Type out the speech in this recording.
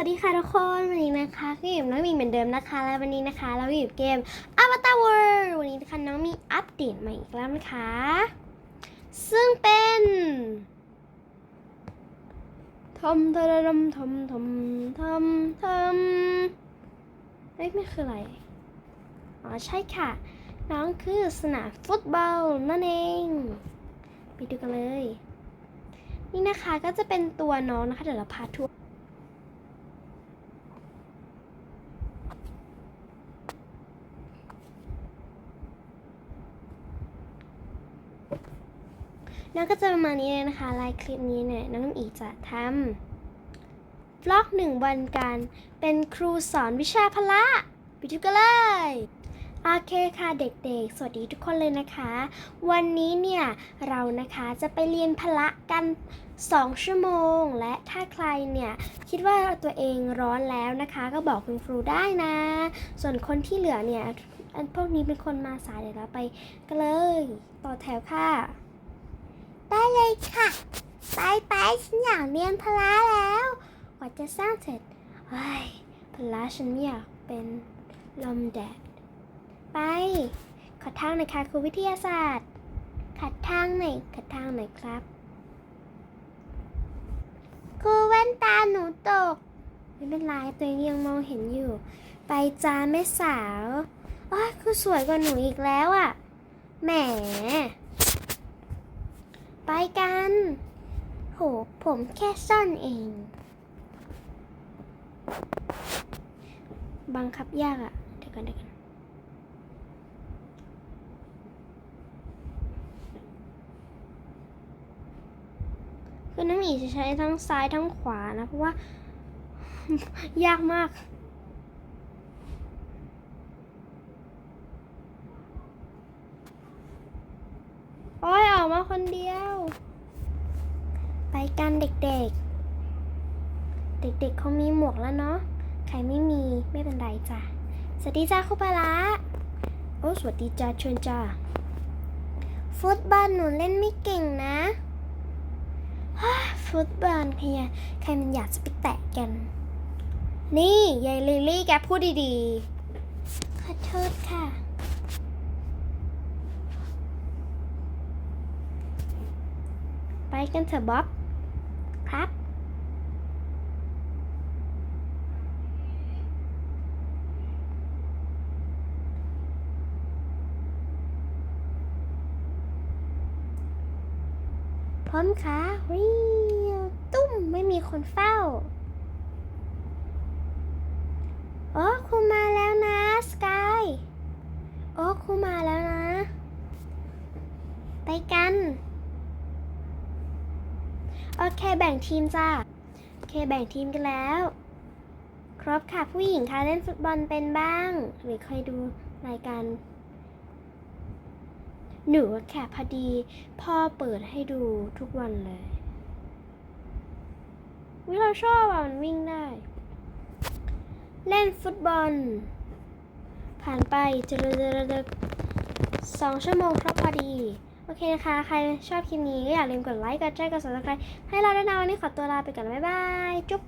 สวัสดีค่ะทุกคนวันนี้นะคะก็อยู่กับน้องมีเหมือนเดิมนะคะ และวันนี้นะคะ เราอยู่กับเกม Avatar World วันนี้นะคะน้องมีอัปเดตใหม่อีกแล้วนะคะ ซึ่งเป็นทอมทอมทอมทอมทอมทอมเอ้ยไม่คืออะไร อ๋อใช่ค่ะ น้องคือสนามฟุตบอลนั่นเอง ไปดูกันเลย นี่นะคะก็จะเป็นตัวน้องนะคะเดี๋ยวเราพาทัวร์ น้องก็จะประมาณนี้เลยนะคะลายคลิปนี้เนี่ยน้องน้ำอีจะทำ vlog หนึ่งวันการเป็นครูสอนวิชาพละไปดูกันเลยโอเคค่ะเด็กๆ สวัสดีทุกคนเลยนะคะ วันนี้เนี่ยเรานะคะจะไปเรียนพละกัน 2 ชั่วโมง และถ้าใครเนี่ยคิดว่าตัวเองร้อนแล้วนะคะ ก็บอกคุณครูได้นะ ส่วนคนที่เหลือเนี่ยอันพวกนี้เป็นคนมาสายเดี๋ยวเราไปกันเลย ต่อแถวค่ะ เลยค่ะ ไปไปฉันอยากเรียนพละแล้วกว่าจะสร้างเสร็จเฮ้ยพละฉันไม่อยากเป็นลมแดด ไป ขอทางหน่อยค่ะครูวิทยาศาสตร์ ขัดทางหน่อยขัดทางหน่อยครับ ครูแว่นตาหนูตก ไม่เป็นไรตัวเองยังมองเห็นอยู่ ไปจ้าแม่สาวอ้ยคือสวยกว่าหนูอีกแล้วอะ่ะแหม ไปกัน โห ผมแค่ซ่อนเอง บังคับยากอะเดี๋ยวกันเดี๋ยวกันคือน้ำหมีจะใช้ทั้งซ้ายทั้งขวานะ เพราะว่า ยากมากโอ้ยออกมาคนเดียว กันเด็กๆ เด็กๆเขามีหมวกแล้วเนาะ ใครไม่มีไม่เป็นไรจ้ะ สวัสดีจ้าครูปลาโอ้สวัสดีจ้าเชิญจ้า ฟุตบอลหนูเล่นไม่เก่งนะฮ่าฟุตบอลใครใครมันอยากจะไปแตะกัน นี่ยายลิลลี่แกพูดดีๆ ขอโทษค่ะ ไปกันเถอะบ๊อบ ครับ พร้อมค่ะวิวตุ้มไม่มีคนเฝ้าโอ้ครูมาแล้วนะสกายโอ้ครูมาแล้วนะ ไปกัน โอเคแบ่งทีมจ้าโอเคแบ่งทีมกันแล้ว ครบค่ะผู้หญิงค่ะเล่นฟุตบอลเป็นบ้าง หรือเคยดูรายการหนูแค่พอดี พ่อเปิดให้ดูทุกวันเลยวิเราชอบอะ มันวิ่งได้ เล่นฟุตบอล ผ่านไปเจริญเจริญสองชั่วโมงครบพอดี เคนะคะใครชอบคลิปนี้ก็อย่าลืมกดไลค์ กดแชร์ กด subscribe ให้เราด้วยนะวันนี้ขอตัวลาไปก่อน บ๊ายบาย จุ๊บ